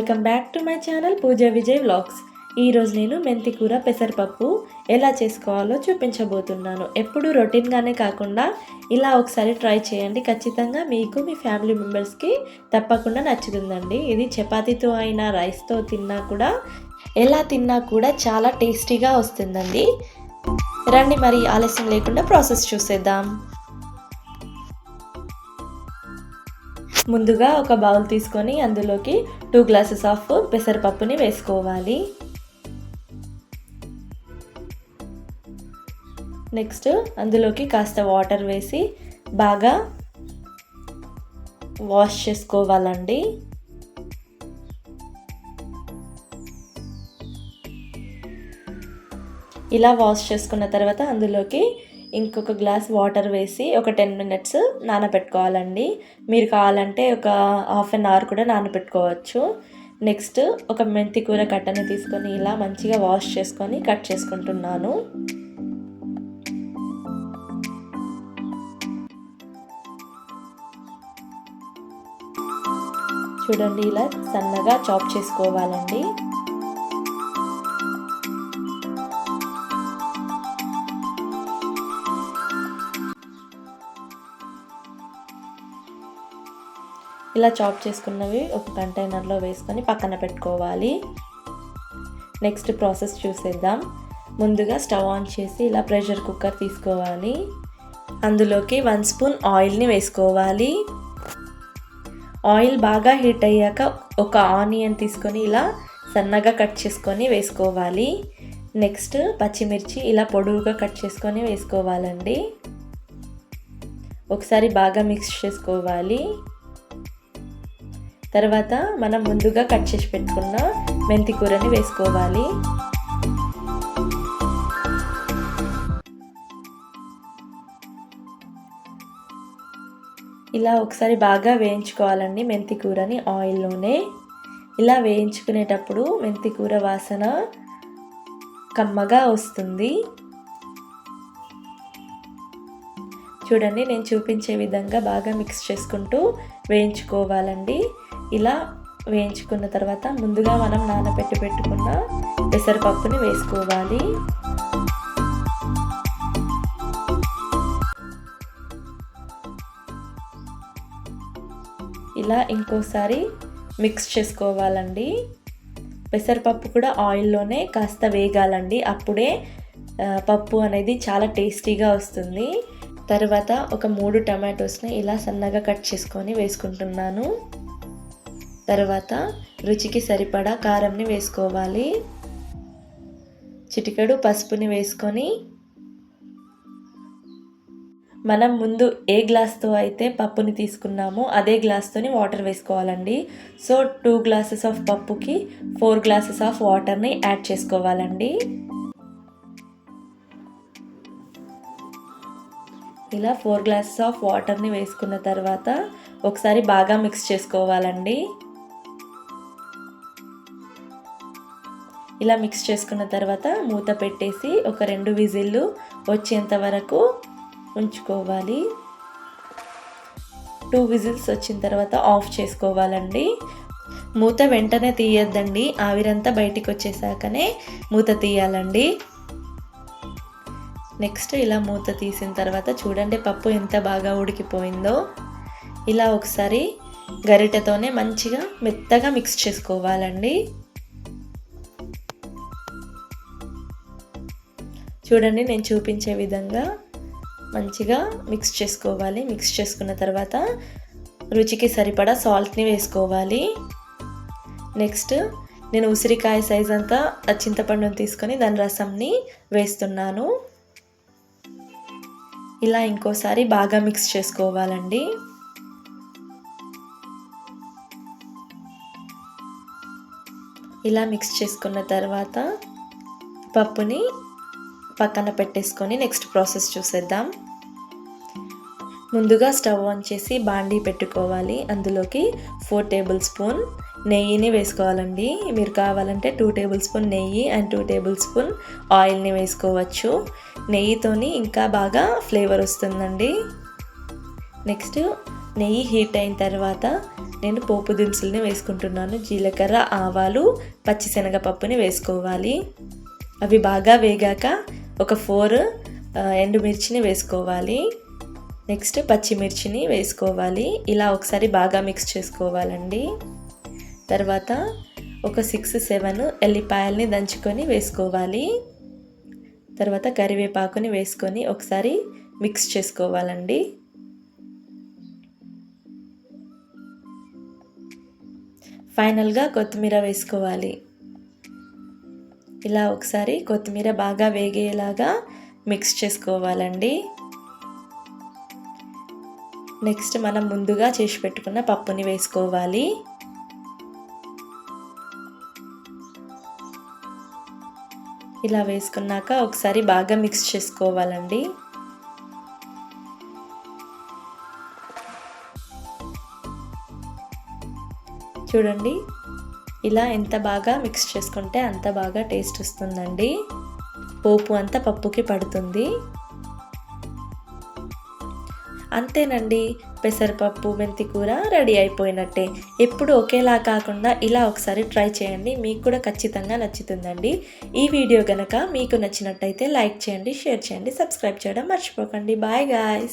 Welcome back to my channel Pooja Vijay vlogs. ఈరోజు నేను మెంతి కూర పెసరపప్పు ఎలా చేసుకోవాలో చూపించబోతున్నాను. ఎప్పుడు రొటీన్గానే కాకుండా ఇలా ఒకసారి ట్రై చేయండి. ఖచ్చితంగా మీకు మీ ఫ్యామిలీ మెంబర్స్కి తప్పకుండా నచ్చుతుందండి. ఇది చపాతీతో అయినా రైస్తో తిన్నా కూడా ఎలా తిన్నా కూడా చాలా టేస్టీగా వస్తుందండి. రండి మరి ఆలస్యం లేకుండా ప్రాసెస్ చూసేద్దాం. ముందుగా ఒక బౌల్ తీసుకొని అందులోకి టూ గ్లాసెస్ ఆఫ్ పెసరపప్పుని వేసుకోవాలి. నెక్స్ట్ అందులోకి కాస్త వాటర్ వేసి బాగా వాష్ చేసుకోవాలండి. ఇలా వాష్ చేసుకున్న తర్వాత అందులోకి ఇంకొక గ్లాస్ వాటర్ వేసి ఒక టెన్ మినిట్స్ నానబెట్టుకోవాలండి. మీరు కావాలంటే ఒక హాఫ్ అన్ అవర్ కూడా నానబెట్టుకోవచ్చు. నెక్స్ట్ ఒక మెంతి కూర కట్టని తీసుకొని ఇలా మంచిగా వాష్ చేసుకొని కట్ చేసుకుంటున్నాను. చూడండి ఇలా సన్నగా చాప్ చేసుకోవాలండి. ఇలా చాప్ చేసుకున్నవి ఒక కంటైనర్లో వేసుకొని పక్కన పెట్టుకోవాలి. నెక్స్ట్ ప్రాసెస్ చూసేద్దాం. ముందుగా స్టవ్ ఆన్ చేసి ఇలా ప్రెషర్ కుక్కర్ తీసుకోవాలి. అందులోకి వన్ స్పూన్ ఆయిల్ని వేసుకోవాలి. ఆయిల్ బాగా హీట్ అయ్యాక ఒక ఆనియన్ తీసుకొని ఇలా సన్నగా కట్ చేసుకొని వేసుకోవాలి. నెక్స్ట్ పచ్చిమిర్చి ఇలా పొడువుగా కట్ చేసుకొని వేసుకోవాలండి. ఒకసారి బాగా మిక్స్ చేసుకోవాలి. తర్వాత మనం ముందుగా కట్ చేసి పెట్టుకున్న మెంతి కూరని వేసుకోవాలి. ఇలా ఒకసారి బాగా వేయించుకోవాలండి మెంతి కూరని ఆయిల్లోనే. ఇలా వేయించుకునేటప్పుడు మెంతి కూర వాసన కమ్మగా వస్తుంది. చూడండి నేను చూపించే విధంగా బాగా మిక్స్ చేసుకుంటూ వేయించుకోవాలండి. ఇలా వేయించుకున్న తర్వాత ముందుగా మనం నానబెట్టి పెట్టుకున్న పెసరపప్పుని వేసుకోవాలి. ఇలా ఇంకోసారి మిక్స్ చేసుకోవాలండి. పెసరపప్పు కూడా ఆయిల్లోనే కాస్త వేగాలండి. అప్పుడే పప్పు అనేది చాలా టేస్టీగా వస్తుంది. తర్వాత ఒక మూడు టమాటోస్ని ఇలా సన్నగా కట్ చేసుకొని వేసుకుంటున్నాను. తర్వాత రుచికి సరిపడా కారంని వేసుకోవాలి. చిటికెడు పసుపుని వేసుకొని మనం ముందు ఏ గ్లాస్తో అయితే పప్పుని తీసుకున్నామో అదే గ్లాస్తోని వాటర్ వేసుకోవాలండి. సో టూ గ్లాసెస్ ఆఫ్ పప్పుకి ఫోర్ గ్లాసెస్ ఆఫ్ వాటర్ని యాడ్ చేసుకోవాలండి. ఇలా ఫోర్ గ్లాసెస్ ఆఫ్ వాటర్ని వేసుకున్న తర్వాత ఒకసారి బాగా మిక్స్ చేసుకోవాలండి. ఇలా మిక్స్ చేసుకున్న తర్వాత మూత పెట్టేసి ఒక రెండు విజిల్లు వచ్చేంత వరకు ఉంచుకోవాలి. టూ విజిల్స్ వచ్చిన తర్వాత ఆఫ్ చేసుకోవాలండి. మూత వెంటనే తీయద్దండి. ఆవిరంతా బయటికి వచ్చేసాకనే మూత తీయాలండి. నెక్స్ట్ ఇలా మూత తీసిన తర్వాత చూడండి పప్పు ఎంత బాగా ఉడికిపోయిందో. ఇలా ఒకసారి గరిటెతోనే మంచిగా మెత్తగా మిక్స్ చేసుకోవాలండి. చూడండి నేను చూపించే విధంగా మంచిగా మిక్స్ చేసుకోవాలి. మిక్స్ చేసుకున్న తర్వాత రుచికి సరిపడా సాల్ట్ని వేసుకోవాలి. నెక్స్ట్ నేను ఉసిరికాయ సైజ్ అంతా చింతపండుని తీసుకొని దాని రసంని వేస్తున్నాను. ఇలా ఇంకోసారి బాగా మిక్స్ చేసుకోవాలండి. ఇలా మిక్స్ చేసుకున్న తర్వాత పప్పుని పక్కన పెట్టేసుకొని నెక్స్ట్ ప్రాసెస్ చూసేద్దాం. ముందుగా స్టవ్ ఆన్ చేసి బాండీ పెట్టుకోవాలి. అందులోకి ఫోర్ టేబుల్ స్పూన్ నెయ్యిని వేసుకోవాలండి. మీరు కావాలంటే టూ టేబుల్ స్పూన్ నెయ్యి అండ్ టూ టేబుల్ స్పూన్ ఆయిల్ని వేసుకోవచ్చు. నెయ్యితోని ఇంకా బాగా ఫ్లేవర్ వస్తుందండి. నెక్స్ట్ నెయ్యి హీట్ అయిన తర్వాత నేను పోపు దినుసుల్ని వేసుకుంటున్నాను. జీలకర్ర ఆవాలు పచ్చిశనగపప్పుని వేసుకోవాలి. అవి బాగా వేగాక ఒక ఫోర్ ఎండుమిర్చిని వేసుకోవాలి. నెక్స్ట్ పచ్చిమిర్చిని వేసుకోవాలి. ఇలా ఒకసారి బాగా మిక్స్ చేసుకోవాలండి. తర్వాత ఒక సిక్స్ సెవెన్ ఎల్లిపాయల్ని దంచుకొని వేసుకోవాలి. తర్వాత కరివేపాకుని వేసుకొని ఒకసారి మిక్స్ చేసుకోవాలండి. ఫైనల్గా కొత్తిమీర వేసుకోవాలి. ఇలా ఒకసారి కొత్తిమీర బాగా వేగేలాగా మిక్స్ చేసుకోవాలండి. నెక్స్ట్ మనం ముందుగా చేసి పెట్టుకున్న పప్పుని వేసుకోవాలి. ఇలా వేసుకున్నాక ఒకసారి బాగా మిక్స్ చేసుకోవాలండి. చూడండి ఇలా ఎంత బాగా మిక్స్ చేసుకుంటే అంత బాగా టేస్ట్ వస్తుందండి. పోపు అంతా పప్పుకి పడుతుంది. అంతేనండి పెసరపప్పు మెంతి కూర రెడీ అయిపోయినట్టే. ఎప్పుడు ఒకేలా కాకుండా ఇలా ఒకసారి ట్రై చేయండి మీకు కూడా ఖచ్చితంగా నచ్చుతుందండి. ఈ వీడియో కనుక మీకు నచ్చినట్టయితే లైక్ చేయండి షేర్ చేయండి సబ్స్క్రైబ్ చేయడం మర్చిపోకండి. Bye guys!